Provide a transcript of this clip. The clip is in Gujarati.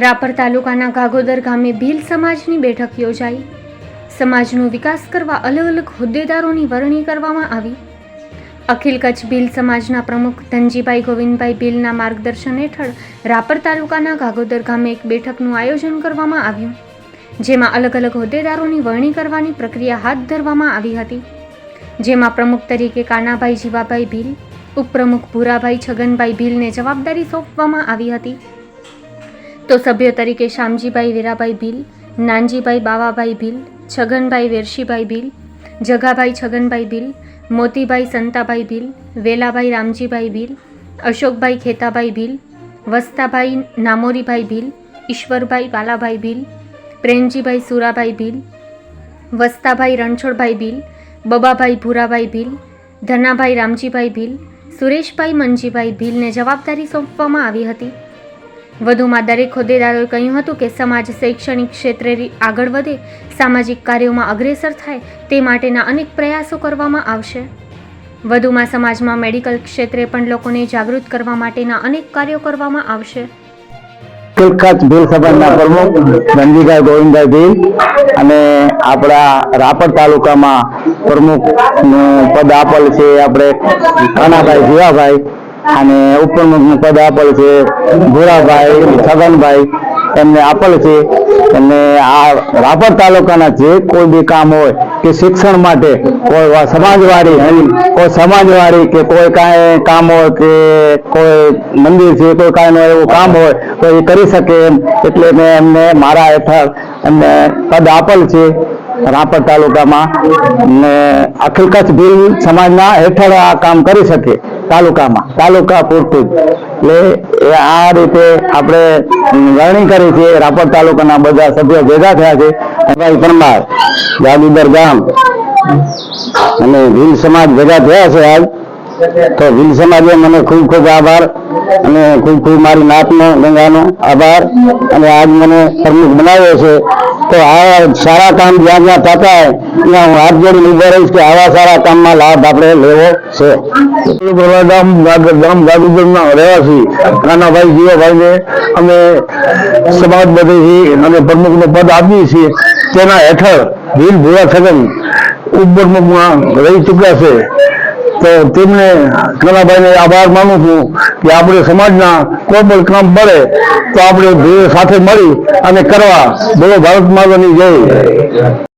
રાપર તાલુકાના ગાગોદર ગામે ભીલ સમાજની બેઠક યોજાઈ. સમાજનો વિકાસ કરવા અલગ અલગ હોદ્દેદારોની વરણી કરવામાં આવી. અખિલ કચ્છ ભીલ સમાજના પ્રમુખ ધનજીભાઈ ગોવિંદભાઈ ભીલના માર્ગદર્શન હેઠળ રાપર તાલુકાના ગાગોદર ગામે એક બેઠકનું આયોજન કરવામાં આવ્યું, જેમાં અલગ અલગ હોદ્દેદારોની વરણી કરવાની પ્રક્રિયા હાથ ધરવામાં આવી હતી. જેમાં પ્રમુખ તરીકે કાનાભાઈ જીવાભાઈ ભીલ, ઉપપ્રમુખ ભૂરાભાઈ છગનભાઈ ભીલને જવાબદારી સોંપવામાં આવી હતી. તો સભ્યો તરીકે શામજીભાઈ વેરાભાઈ ભીલ, નાનજીભાઈ બાવાભાઈ ભીલ, છગનભાઈ વેરશીભાઈ ભીલ, જગાભાઈ છગનભાઈ ભીલ, મોતીભાઈ સંતાભાઈ ભીલ, વેલાભાઈ રામજીભાઈ ભીલ, અશોકભાઈ ખેતાભાઈ ભીલ, વસ્તાભાઈ નામોરીભાઈ ભીલ, ઈશ્વરભાઈ બાલાભાઈ ભીલ, પ્રેમજીભાઈ સુરાભાઈ ભીલ, વસ્તાભાઈ રણછોડભાઈ ભીલ, બબાભાઈ ભૂરાભાઈ ભીલ, ધનાભાઈ રામજીભાઈ ભીલ, સુરેશભાઈ મનજીભાઈ ભીલને જવાબદારી સોંપવામાં આવી હતી. વધુમાં દરેક હોદ્દેદારોએ કહ્યું હતું કે સમાજ શૈક્ષણિક ક્ષેત્રે આગળ વધે, સામાજિક કાર્યોમાં અગ્રેસર થાય, તે માટેના અનેક પ્રયાસો કરવામાં આવશે. વધુમાં સમાજમાં મેડિકલ ક્ષેત્રે પણ લોકોને જાગૃત કરવા માટેના અનેક કાર્યો કરવામાં આવશે. પ્રમુખ ધનજીભાઈ ગોવિંદભાઈ અને આપણા રાપર તાલુકામાં પ્રમુખ પદ આપેલ છે આપણે કાનાભાઈ જીવાભાઈ. અને ઉપપ્રમુખનું પદ આપેલ છે, ભોળાભાઈ છગનભાઈ એમને આપેલ છે. અને આ રાપર તાલુકાના જે કોઈ બી કામ હોય કે શિક્ષણ માટે, કોઈ સમાજવાળી કોઈ સમાજવાળી કે કોઈ કાંઈ કામ હોય કે કોઈ મંદિર છે, કોઈ કાંઈ એવું કામ હોય, તો એ કરી શકે એમ. એટલે મેં એમને મારા હેઠળ એમને પદ આપેલ છે રાપર તાલુકામાં. ને અખિલ કચ્છ ભીલ સમાજના હેઠળ આ કામ કરી શકે. તાલુકામાં, તાલુકા પૂરતું. એટલે આ રીતે આપણે વરણી કરી છે, રાપર તાલુકાના બધા સભ્યો ભેગા થયા છે. ભાઈ પરમાર જાદુદર ગામ અને ભીલ સમાજ ભેગા થયા છે આજ તો ભીલ સમાજે મને ખૂબ ખૂબ આભાર અને ખૂબ ખૂબ મારી નાતનો, ગંગાનો આભાર. અને આજ મને પ્રમુખ બનાવ્યો છે. તો આ સારા કામ જ્યાં જ્યાં થતા હોય, ત્યાં હું હાથ જોડી ઊભો રહીશ કે આવા સારા કામમાં લાભ આપણે લેવો છે. ગામ ગામ ગાદુગરના રહેવાસી કાનાભાઈ અમે સમાજ બધેથી અને પ્રમુખનું પદ આપીએ છીએ. તેના હેઠળ ભીલ ભૂરા છગન ઉપપ્રમુખમાં રહી ચૂક્યા છે. તો તેમને કલાભાઈને આભાર માનું છું કે આપણે સમાજના કોઈ પણ કામ પડે તો આપણે સાથે મળી અને કરવા. બોલો, ભારત માતાની જય.